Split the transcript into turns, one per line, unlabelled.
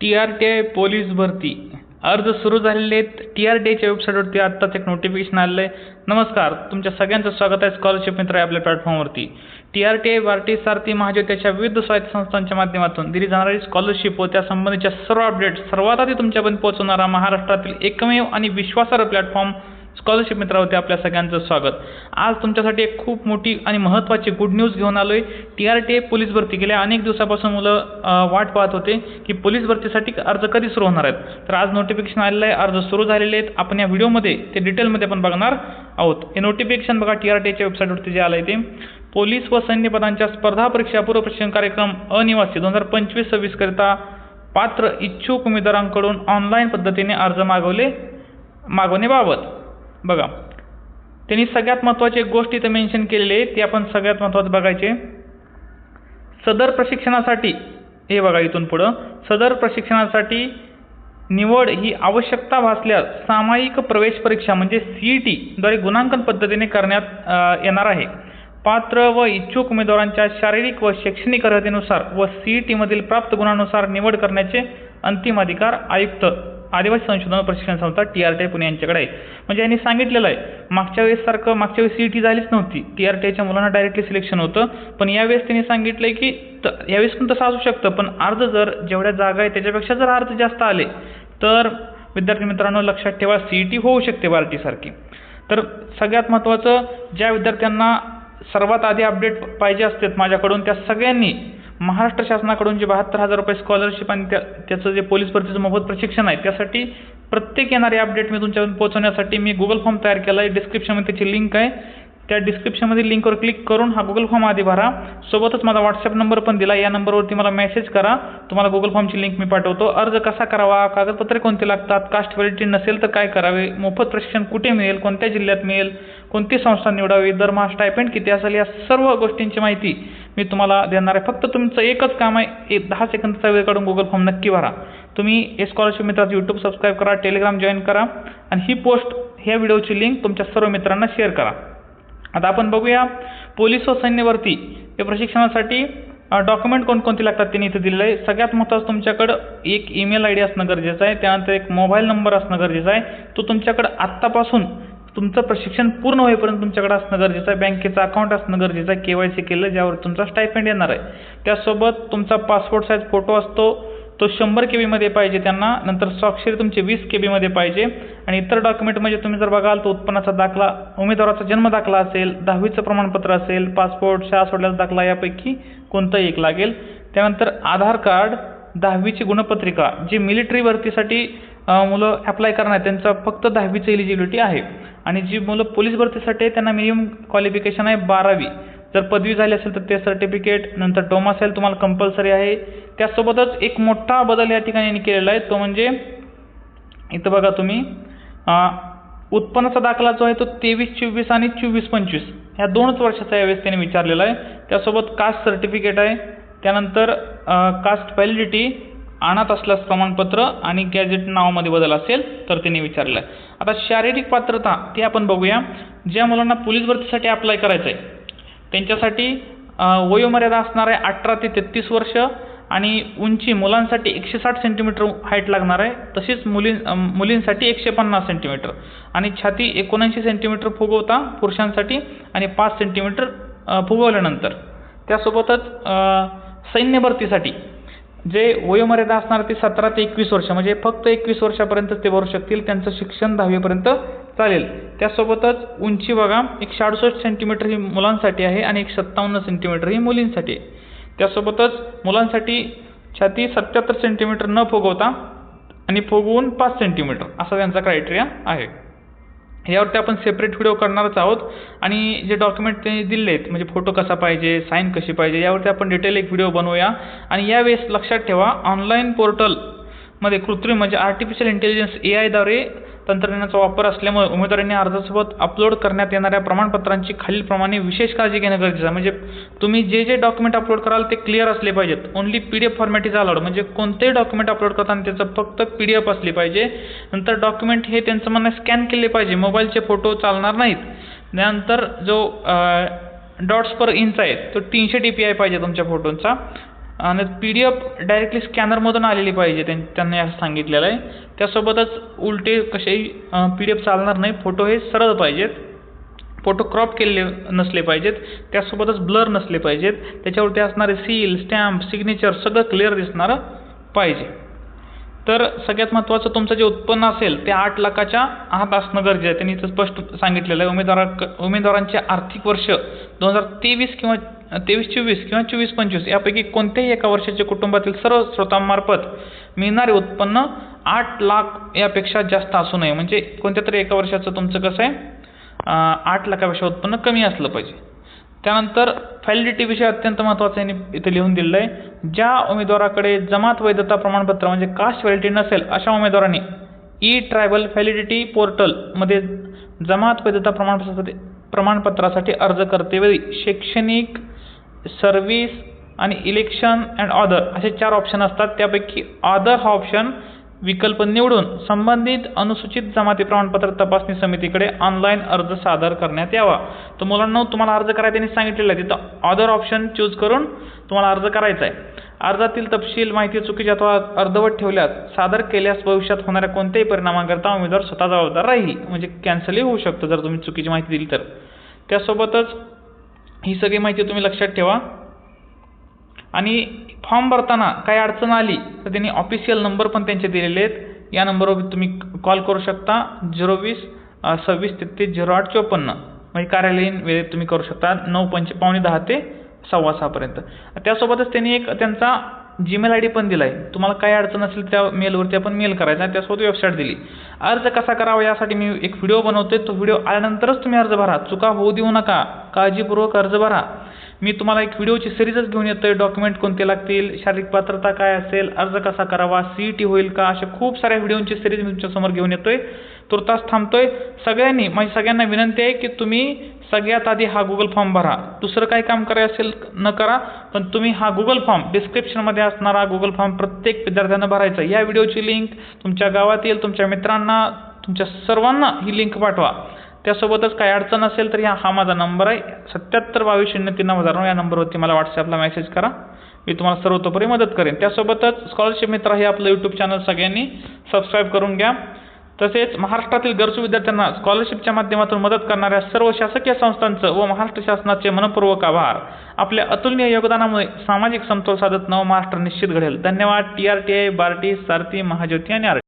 T R T I police भरती. अर्ज सुरू झालेले आहेत टी आर टी आयच्या वेबसाईटवरती आत्ताच एक नोटिफिकेशन आलं आहे नमस्कार तुमच्या सगळ्यांचं स्वागत आहे. स्कॉलरशिप मित्र आहे आपल्या प्लॅटफॉर्मवरती टी आर टी आय भारतीय सारथी महाज्योतीच्या विविध स्वायत्त संस्थांच्या माध्यमातून दिली जाणारी स्कॉलरशिप व त्यासंबंधीच्या सर्व अपडेट्स सर्वात आधी तुमच्यापर्यंत पोहोचवणारा महाराष्ट्रातील एकमेव आणि विश्वासार्ह प्लॅटफॉर्म स्कॉलरशिप मित्रावरती आपल्या सगळ्यांचं स्वागत. आज तुमच्यासाठी एक खूप मोठी आणि महत्त्वाची गुड न्यूज घेऊन आलो आहे T R T A police भरती गेल्या अनेक दिवसापासून मुलं वाट पाहत होते की पोलीस भरतीसाठी अर्ज कधी सुरू होणार आहेत? तर आज नोटिफिकेशन आलेलं आहे अर्ज सुरू झालेले आहेत. आपण या व्हिडिओमध्ये ते डिटेलमध्ये आपण बघणार आहोत. हे नोटिफिकेशन बघा टी आर टी एच्या वेबसाईटवरती जे आलं आहे ते. पोलीस व सैन्य पदांच्या स्पर्धा परीक्षा पूर्व प्रशिक्षण कार्यक्रम अनिवासी दोन हजार पंचवीस सव्वीसकरिता पात्र इच्छुक उमेदवारांकडून ऑनलाईन पद्धतीने अर्ज मागवले मागवण्याबाबत बघा. त्यांनी सगळ्यात महत्त्वाची एक गोष्ट इथं मेन्शन केलेली आहे ती आपण सगळ्यात महत्त्वाचं बघायचे. सदर प्रशिक्षणासाठी हे बघा इथून पुढं. सदर प्रशिक्षणासाठी निवड ही आवश्यकता भासल्यास सामायिक प्रवेश परीक्षा म्हणजे सी ई टीद्वारे गुणांकन पद्धतीने करण्यात येणार आहे. पात्र व इच्छुक उमेदवारांच्या शारीरिक व शैक्षणिक अर्हतेनुसार व सी ई टीमधील प्राप्त गुणांनुसार निवड करण्याचे अंतिम अधिकार आयुक्त आदिवासी संशोधन प्रशिक्षण संस्था टी आर टी पुणे यांच्याकडे आहे. म्हणजे यांनी सांगितलेलं आहे मागच्या वेळेससारखं मागच्या वेळेस सी ई टी झालीच नव्हती. टी आर टी आयच्या मुलांना डायरेक्टली सिलेक्शन होतं. पण यावेळेस त्यांनी सांगितलं आहे की त यावेळेस पण तसं असू शकतं पण अर्ज जर जेवढ्या जागा आहे त्याच्यापेक्षा जर अर्ज जास्त आले तर विद्यार्थी मित्रांनो लक्षात ठेवा सी ई टी होऊ शकते बार्टीसारखी तर सगळ्यात महत्त्वाचं ज्या विद्यार्थ्यांना सर्वात आधी अपडेट पाहिजे असतात माझ्याकडून त्या सगळ्यांनी महाराष्ट्र शासनाकडून जे बहात्तर हजार रुपये स्कॉलरशिप आणि त्या त्याचं जे पोलीस भरतीचं मोफत प्रशिक्षण आहे त्यासाठी प्रत्येक येणारे अपडेट मी तुमच्यापर्यंत पोहोचवण्यासाठी मी गुगल फॉर्म तयार केला आहे. डिस्क्रिप्शनमध्ये त्याची लिंक आहे. त्या डिस्क्रिप्शनमधील लिंकवर क्लिक करून हा गुगल फॉर्म आधी भरा. सोबतच माझा व्हॉट्सअप नंबर पण दिला. या नंबरवरती मला मेसेज करा. तुम्हाला गुगल फॉर्मची लिंक मी पाठवतो. अर्ज कसा करावा? कागदपत्रे कोणती लागतात? कास्ट व्हॅलिडिटी नसेल तर काय करावे? मोफत प्रशिक्षण कुठे मिळेल? कोणत्या जिल्ह्यात मिळेल? कोणती संस्था निवडावी? दरमहा स्टायपेंड किती असेल? या सर्व गोष्टींची माहिती मी तुम्हाला देणार आहे. फक्त तुमचं एकच काम आहे. एक दहा सेकंदचा वेळ काढून गुगल फॉर्म नक्की भरा. तुम्ही हे स्कॉलरशिप मित्राचं यूट्यूब सबस्क्राईब करा टेलिग्राम जॉईन करा आणि ही पोस्ट ह्या व्हिडिओची लिंक तुमच्या सर्व मित्रांना शेअर करा. आता आपण बघूया. पोलीस व सैन्यवरती या प्रशिक्षणासाठी डॉक्युमेंट कोणकोणती लागतात त्यांनी इथं दिलेलं आहे. सगळ्यात महत्त्वाचं तुमच्याकडं एक ईमेल आय डी असणं गरजेचं आहे. त्यानंतर एक मोबाईल नंबर असणं गरजेचं आहे. तो तुमच्याकडं आत्तापासून तुमचं प्रशिक्षण पूर्ण होईपर्यंत तुमच्याकडे असणं गरजेचं आहे. बँकेचं अकाउंट असणं गरजेचं आहे. के वाय सी केलं ज्यावर तुमचा स्टायपेंड येणार आहे. त्यासोबत तुमचा पासपोर्ट साईज फोटो असतो. तो शंभर के बीमध्ये पाहिजे त्यांना नंतर स्वाक्षरी तुमचे वीस के बीमध्ये पाहिजे. आणि इतर डॉक्युमेंट म्हणजे तुम्ही जर बघाल तर उत्पन्नाचा दाखला उमेदवाराचा जन्म दाखला असेल दहावीचं प्रमाणपत्र असेल पासपोर्ट शाळा सोडल्याचा दाखला यापैकी कोणताही एक लागेल. त्यानंतर आधार कार्ड दहावीची गुणपत्रिका जी मिलिटरी भरतीसाठी मुलं अप्लाय करणार त्यांचा फक्त दहावीची एलिजिबिलिटी आहे. आणि जी मुलं पोलीस भरतीसाठी आहे त्यांना मिनिमम क्वालिफिकेशन आहे बारावी. जर पदवी झाली असेल तर ते सर्टिफिकेट नंतर डोमासाईल तुम्हाला कंपल्सरी आहे. त्यासोबतच एक मोठा बदल या ठिकाणी केलेला आहे तो म्हणजे इथं बघा तुम्ही उत्पन्नाचा दाखला जो आहे तो तेवीस चोवीस आणि चोवीस पंचवीस. ह्या दोनच वर्षाचा यावेळेस त्यांनी विचारलेला आहे. त्यासोबत कास्ट सर्टिफिकेट आहे. त्यानंतर कास्ट व्हॅलिडिटी अनाथ असल्यास प्रमाणपत्र आणि गॅजेट नावामध्ये बदल असेल तर त्यांनी विचारलं आहे. आता शारीरिक पात्रता ती आपण बघूया. ज्या मुलांना पोलीस भरतीसाठी अप्लाय करायचं आहे त्यांच्यासाठी वयोमर्यादा असणार आहे अठरा ते तेहतीस वर्ष आणि उंची मुलांसाठी एकशे साठ सेंटीमीटर हाईट लागणार आहे तशीच मुली मुलींसाठी एकशे पन्नास सेंटीमीटर आणि छाती एकोणऐंशी सेंटीमीटर फुगवता पुरुषांसाठी आणि पाच सेंटीमीटर फुगवल्यानंतर. त्यासोबतच सैन्य भरतीसाठी जे वयोमर्यादा असणार ते सतरा ते एकवीस वर्ष म्हणजे फक्त एकवीस वर्षापर्यंत ते भरू शकतील त्यांचं शिक्षण दहावीपर्यंत चालेल. त्यासोबतच उंची बघा एकशे अडुसष्ट सेंटीमीटर ही मुलांसाठी आहे आणि एक सत्तावन्न सेंटीमीटर ही मुलींसाठी आहे. त्यासोबतच मुलांसाठी छाती सत्याहत्तर सेंटीमीटर न फुगवता आणि फुगवून पाच सेंटीमीटर असा त्यांचा क्रायटेरिया आहे. यावरती आपण सेपरेट व्हिडिओ करणारच आहोत. आणि जे डॉक्युमेंट त्यांनी दिले आहेत म्हणजे फोटो कसा पाहिजे साईन कशी पाहिजे यावरती आपण डिटेल एक व्हिडिओ बनवूया. आणि यावेळेस लक्षात ठेवा ऑनलाईन पोर्टलमध्ये कृत्रिम म्हणजे आर्टिफिशियल इंटेलिजन्स ए आयद्वारे तंत्रज्ञानाचा वापर असल्यामुळे उमेदवारांनी अर्जासोबत अपलोड करण्यात येणाऱ्या प्रमाणपत्रांची खालीलप्रमाणे विशेष काळजी घेणं गरजेचं आहे. म्हणजे तुम्ही जे जे डॉक्युमेंट अपलोड कराल ते क्लिअर असले पाहिजेत. Only P D F format is allowed म्हणजे कोणतेही डॉक्युमेंट अपलोड करताना त्याचं फक्त पी डी एफ असली पाहिजे. नंतर डॉक्युमेंट हे त्यांचं म्हणणं स्कॅन केले पाहिजे. मोबाईलचे फोटो चालणार नाहीत. त्यानंतर जो डॉट्स पर इंच आहे तो तीनशे डी पी आय पाहिजे तुमच्या फोटोंचा आणि पी डी एफ डायरेक्टली स्कॅनरमधून आलेली पाहिजे त्यां त्यांनी असं सांगितलेलं आहे. त्यासोबतच उलटे कसेही पी डी एफ चालणार नाही फोटो हे सरळ पाहिजेत. फोटो क्रॉप केलेले नसले पाहिजेत. त्यासोबतच ब्लर नसले पाहिजेत. त्याच्यावरती असणारे सील स्टॅम्प सिग्नेचर सगळं क्लिअर दिसणारं पाहिजे. तर सगळ्यात महत्त्वाचं तुमचं जे उत्पन्न असेल ते आठ लाखाच्या आत असणं गरजेचं आहे. त्यांनी इथं स्पष्ट सांगितलेलं आहे. उमेदवारा उमेदवारांचे आर्थिक वर्ष दोन हजार तेवीस किंवा तेवीस चोवीस किंवा चोवीस पंचवीस यापैकी कोणत्याही एका वर्षाचे कुटुंबातील सर्व स्रोतांमार्फत मिळणारे उत्पन्न आठ लाख यापेक्षा जास्त असू नये. म्हणजे कोणत्या तरी एका वर्षाचं तुमचं कसं आहे? आठ लाखापेक्षा उत्पन्न कमी असलं पाहिजे. त्यानंतर व्हॅलिडिटी विषय अत्यंत महत्त्वाचा आहे इथे लिहून दिलेलं आहे. ज्या उमेदवाराकडे जमात वैधता प्रमाणपत्र म्हणजे कास्ट व्हॅलिडिटी नसेल अशा उमेदवारांनी ई ट्रायबल व्हॅलिडिटी पोर्टलमध्ये जमात वैधता प्रमाणपत्रासाठी प्रमाणपत्रासाठी अर्ज करतेवेळी शैक्षणिक सर्व्हिस आणि इलेक्शन अँड ऑदर असे चार ऑप्शन असतात. त्यापैकी ऑदर हा ऑप्शन विकल्प निवडून संबंधित अनुसूचित जमाती प्रमाणपत्र तपासणी समितीकडे ऑनलाईन अर्ज सादर करण्यात यावा. तर मुलांना तुम्हाला अर्ज करायचा त्यांनी सांगितलेलं आहे. तिथं ऑदर ऑप्शन चूज करून तुम्हाला अर्ज करायचा आहे. अर्जातील तपशील माहिती चुकीची अथवा अर्धवट ठेवल्यास सादर केल्यास भविष्यात होणाऱ्या कोणत्याही परिणामाकरता उमेदवार स्वतः जबाबदार राहील म्हणजे कॅन्सलही होऊ शकतं. जर तुम्ही चुकीची माहिती दिली तर. त्यासोबतच ही सगळी माहिती तुम्ही लक्षात ठेवा. आणि फॉर्म भरताना काही अडचण आली तर त्यांनी ऑफिशियल नंबर पण त्यांचे दिलेले आहेत. या नंबरवर तुम्ही कॉल करू शकता झिरो वीस सव्वीस तेहतीस झिरो आठ चोपन्न. म्हणजे कार्यालयीन वेळेत तुम्ही करू शकता नऊ पंचे पावणे दहा ते सव्वा सहापर्यंत त्यासोबतच त्यांनी एक त्यांचा जीमेल आय डी पण दिला आहे तुम्हाला काही अडचण असेल त्या मेलवरती आपण मेल करायचा आणि त्यासोबत वेबसाईट दिली. अर्ज कसा करावा यासाठी मी एक व्हिडिओ बनवतोय. तो व्हिडिओ आल्यानंतरच तुम्ही अर्ज भरा. चुका होऊ देऊ नका. काळजीपूर्वक अर्ज भरा. मी तुम्हाला एक व्हिडिओची सिरीजच घेऊन येतोय. डॉक्युमेंट कोणते लागतील? शारीरिक पात्रता काय असेल? अर्ज कसा करावा? सी ई टी होईल का? अशा खूप साऱ्या व्हिडिओची सिरीज मी तुमच्यासमोर घेऊन येतोय. तुर्तास थांबतोय. सगळ्यांनी माझी सगळ्यांना विनंती आहे की तुम्ही सगळ्यात आधी हा गुगल फॉर्म भरा. दुसरं काही काम करायचं असेल न करा पण तुम्ही हा गुगल फॉर्म डिस्क्रिप्शनमध्ये असणारा गुगल फॉर्म प्रत्येक विद्यार्थ्यांना भरायचा. या व्हिडिओची लिंक तुमच्या गावातील तुमच्या मित्रांना तुमच्या सर्वांना ही लिंक पाठवा. त्यासोबतच काही अडचण असेल तर या हा माझा नंबर आहे. सत्याहत्तर बावीस शून्य तीन हजार नऊ या नंबरवरती मला व्हॉट्सॲपला मेसेज करा. मी तुम्हाला सर्वतोपरी मदत करेन. त्यासोबतच स्कॉलरशिप मित्र हे आपलं यूट्यूब चॅनल सगळ्यांनी सबस्क्राईब करून घ्या. तसेच महाराष्ट्रातील गरजू विद्यार्थ्यांना स्कॉलरशिपच्या माध्यमातून मदत करणाऱ्या सर्व शासकीय संस्थांचं व महाराष्ट्र शासनाचे मनपूर्वक आभार. आपल्या अतुलनीय योगदानामुळे सामाजिक समतोल साधत नव महाराष्ट्र निश्चित घडेल. धन्यवाद. T R T I Barti Sarathi Mahajyoti आणि आर